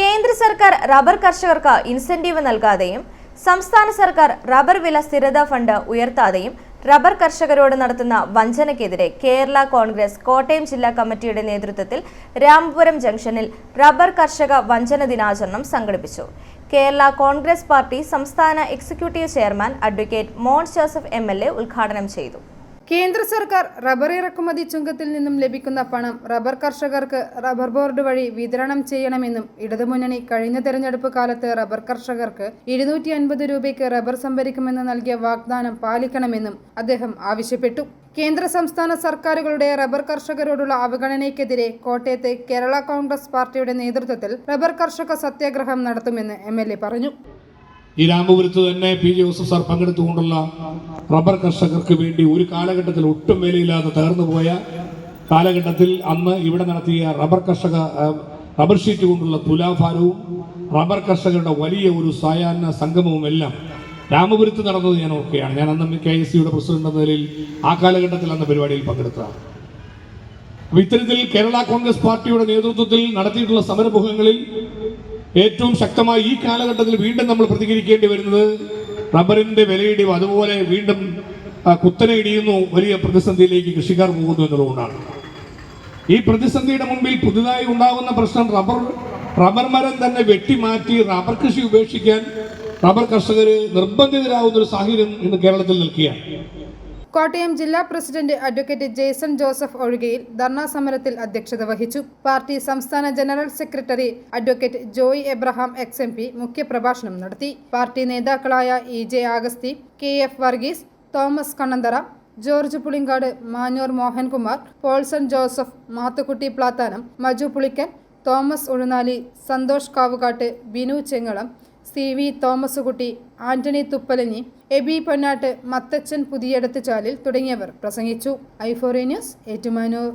കേന്ദ്ര സർക്കാർ റബ്ബർ കർഷകർക്ക് ഇൻസെന്റീവ് നൽകാതെയും സംസ്ഥാന സർക്കാർ റബ്ബർ വില സ്ഥിരതാ ഫണ്ട് ഉയർത്താതെയും റബ്ബർ കർഷകരോട് നടത്തുന്ന വഞ്ചനയ്ക്കെതിരെ കേരള കോൺഗ്രസ് കോട്ടയം ജില്ലാ കമ്മിറ്റിയുടെ നേതൃത്വത്തിൽ രാമപുരം ജംഗ്ഷനിൽ റബ്ബർ കർഷക വഞ്ചന ദിനാചരണം സംഘടിപ്പിച്ചു. കേരള കോൺഗ്രസ് പാർട്ടി സംസ്ഥാന executive chairman advocate Mon Joseph M ഉദ്ഘാടനം ചെയ്തു. കേന്ദ്ര സർക്കാർ റബ്ബർ ഇറക്കുമതി ചുങ്കത്തിൽ നിന്നും ലഭിക്കുന്ന പണം റബ്ബർ കർഷകർക്ക് റബ്ബർ ബോർഡ് വഴി വിതരണം ചെയ്യണമെന്നും ഇടതുമുന്നണി കഴിഞ്ഞ തെരഞ്ഞെടുപ്പ് കാലത്ത് റബ്ബർ കർഷകർക്ക് ഇരുന്നൂറ്റി അൻപത് രൂപയ്ക്ക് റബ്ബർ സംഭരിക്കുമെന്ന് നൽകിയ വാഗ്ദാനം പാലിക്കണമെന്നും അദ്ദേഹം ആവശ്യപ്പെട്ടു. കേന്ദ്ര സംസ്ഥാന സർക്കാരുകളുടെ റബ്ബർ കർഷകരോടുള്ള അവഗണനയ്ക്കെതിരെ കോട്ടയത്ത് കേരള കോൺഗ്രസ് പാർട്ടിയുടെ നേതൃത്വത്തിൽ റബ്ബർ കർഷക സത്യാഗ്രഹം നടത്തുമെന്ന് എം പറഞ്ഞു. ഈ രാമപുരത്ത് തന്നെ പി ജെ ജോസഫ് സാർ പങ്കെടുത്തുകൊണ്ടുള്ള റബ്ബർ കർഷകർക്ക് വേണ്ടി ഒരു കാലഘട്ടത്തിൽ ഒട്ടും വിലയില്ലാതെ തകർന്നു പോയ കാലഘട്ടത്തിൽ അന്ന് ഇവിടെ നടത്തിയ റബ്ബർ കർഷക റബ്ബർ ഷീറ്റ് കൊണ്ടുള്ള തുലാഭാരവും റബ്ബർ കർഷകരുടെ വലിയ ഒരു സായാഹ്ന സംഗമവും എല്ലാം രാമപുരത്ത് നടന്നത് ഞാൻ ഓർക്കുകയാണ്. ഞാൻ അന്ന് കെ എസ് സിയുടെ പ്രസിഡന്റ് നിലയിൽ ആ കാലഘട്ടത്തിൽ അന്ന് പരിപാടിയിൽ പങ്കെടുത്തതാണ്. അപ്പൊ ഇത്തരത്തിൽ കേരള കോൺഗ്രസ് പാർട്ടിയുടെ നേതൃത്വത്തിൽ നടത്തിയിട്ടുള്ള സമരമുഖങ്ങളിൽ ഏറ്റവും ശക്തമായി ഈ കാലഘട്ടത്തിൽ വീണ്ടും നമ്മൾ പ്രതികരിക്കേണ്ടി വരുന്നത് റബ്ബറിന്റെ വിലയിടിവ് അതുപോലെ വീണ്ടും കുത്തനെ ഇടിയുന്നു വലിയ പ്രതിസന്ധിയിലേക്ക് കൃഷിക്കാർ പോകുന്നു എന്നുള്ളതുകൊണ്ടാണ്. ഈ പ്രതിസന്ധിയുടെ മുമ്പിൽ പുതുതായി ഉണ്ടാകുന്ന പ്രശ്നം റബ്ബർ റബ്ബർ മരം തന്നെ വെട്ടിമാറ്റി റബ്ബർ കൃഷി ഉപേക്ഷിക്കാൻ റബ്ബർ കർഷകർ നിർബന്ധിതരാകുന്ന ഒരു സാഹചര്യം ഇന്ന് കേരളത്തിൽ നിൽക്കുകയാണ്. കോട്ടയം ജില്ലാ പ്രസിഡന്റ് അഡ്വക്കേറ്റ് ജേസൺ ജോസഫ് ഒഴികയിൽ ധർണാ സമരത്തിൽ അധ്യക്ഷത വഹിച്ചു. പാർട്ടി സംസ്ഥാന general secretary advocate Joy Abraham ex M P മുഖ്യപ്രഭാഷണം നടത്തി. പാർട്ടി നേതാക്കളായ E J Augusty K F Varghese Thomas Kannanthara George Pulinkad Manjoor Mohankumar Paulson Joseph Mathukutty Plathanam Maju Pulikkan Thomas Uzhunali Santhosh Kavukattu Binu Chengalam C V Thomaskutty Antony Thuppalanji Abi Ponnattu Mathachan Puthiyadath Chalil തുടങ്ങിയവർ പ്രസംഗിച്ചു. Euphoria news Ettumanoor.